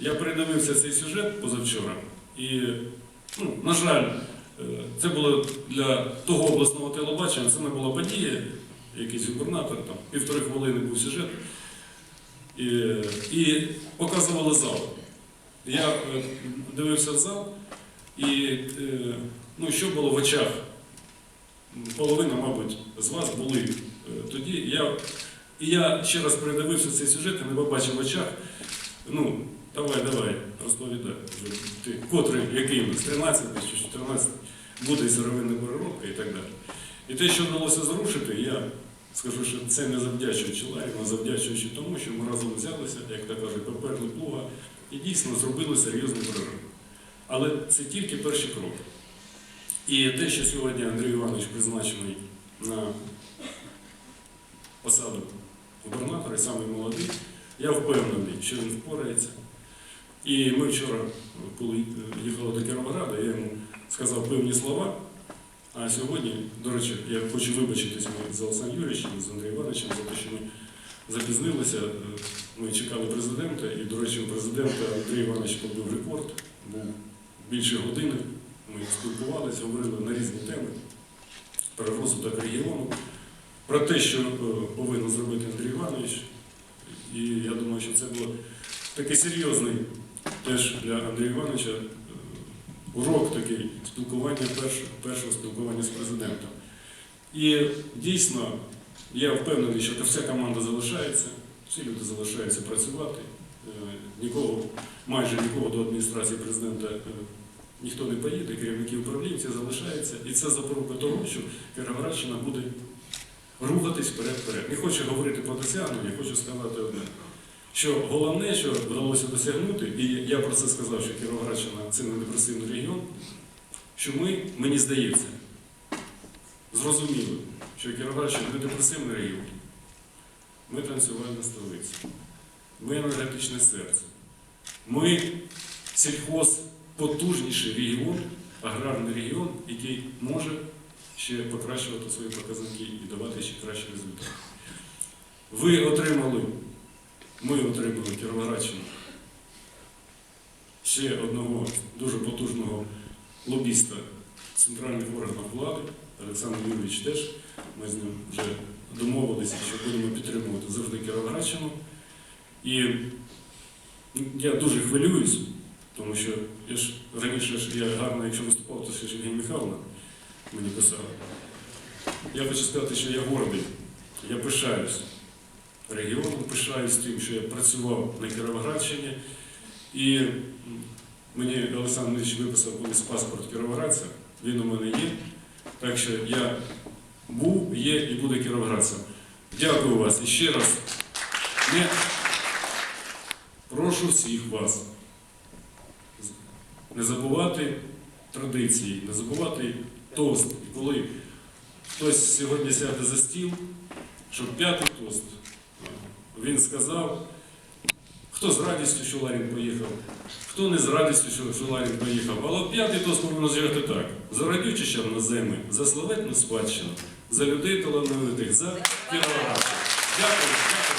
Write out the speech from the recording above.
Я передивився цей сюжет позавчора, і, ну, на жаль, е, це було для того обласного телебачення, це не була подія, якийсь губернатор, там півтори хвилини був сюжет. І, і показували зал. Я е, дивився в зал, і е, ну, що було в очах? Половина, мабуть, з вас були тоді. Я, і я ще раз передивився цей сюжет і не побачив в очах. Ну, давай, давай, розповідай. Ти котрий, який у нас, 13 чи 14, буде сировинна переробка і так далі. І те, що вдалося зрушити, я скажу, що це не завдячуючи Ларі, а завдячуючи тому, що ми разом взялися, як то кажуть, поперли плуга і дійсно зробили серйозний прорив. Але це тільки перші кроки. І те, що сьогодні Андрій Іванович призначений на посаду губернатора, і самий молодий, я впевнений, що він впорається. І ми вчора, коли їхали до Кіровограда, я йому сказав певні слова. А сьогодні, до речі, я хочу вибачитись ми з Олександром Юрійовичем, з Андрієм Івановичем за те, що ми запізнилися. Ми чекали президента, і, до речі, у президента Андрій Іванович побив рекорд, був більше години. Ми спілкувалися, говорили на різні теми про розвиток регіону, про те, що е, повинен зробити Андрій Іванович. І я думаю, що це було такий серйозний теж для Андрія Івановича е, урок такий спілкування першого, першого спілкування з президентом. І дійсно, я впевнений, що вся команда залишається, всі люди залишаються працювати. Е, Нікого, майже нікого до адміністрації президента е, ніхто не поїде, керівники управлінці залишаються. І це запорука того, що Кіровоградщина буде рухатись вперед-вперед. Не хочу говорити про досягнення, хочу сказати одне. Що головне, що вдалося досягнути, і я про це сказав, що Кіровоградщина це не депресивний регіон, що ми, мені здається, зрозуміли, що Кіровоградщина не депресивний регіон. Ми танцювальна столиця, ми енергетичне серце, ми сільхоз потужніший регіон, аграрний регіон, який може ще покращувати свої показники і давати ще кращі результати. Ви отримали, ми отримали Кіровоградщину ще одного дуже потужного лобіста центральних органах влади, Олександр Юрійович теж. Ми з ним вже домовилися, що будемо підтримувати завжди Кіровоградщину. І я дуже хвилююсь, тому що я ж раніше ж я гарно, якщо виступав, то ще ж Євгенія Михайловна мені писала. Я хочу сказати, що я гордий, я пишаюсь регіоном, пишаюсь тим, що я працював на Кіровоградщині. І мені Олександр Ильич виписав колись паспорт кіровоградця, він у мене є. Так що я був, є і буду кіровоградцем. Дякую вас і ще раз. Не прошу всіх вас не забувати традиції, не забувати тост. Коли хтось сьогодні сяде за стіл, щоб п'ятий тост він сказав, хто з радістю, що Ларін поїхав, хто не з радістю, що, Ларін поїхав. Але п'ятий тост можна зв'язати так. За радючищем на землі, за славетну спадщину, за людей талановитих, за Кіровоград. Дякую, дякую.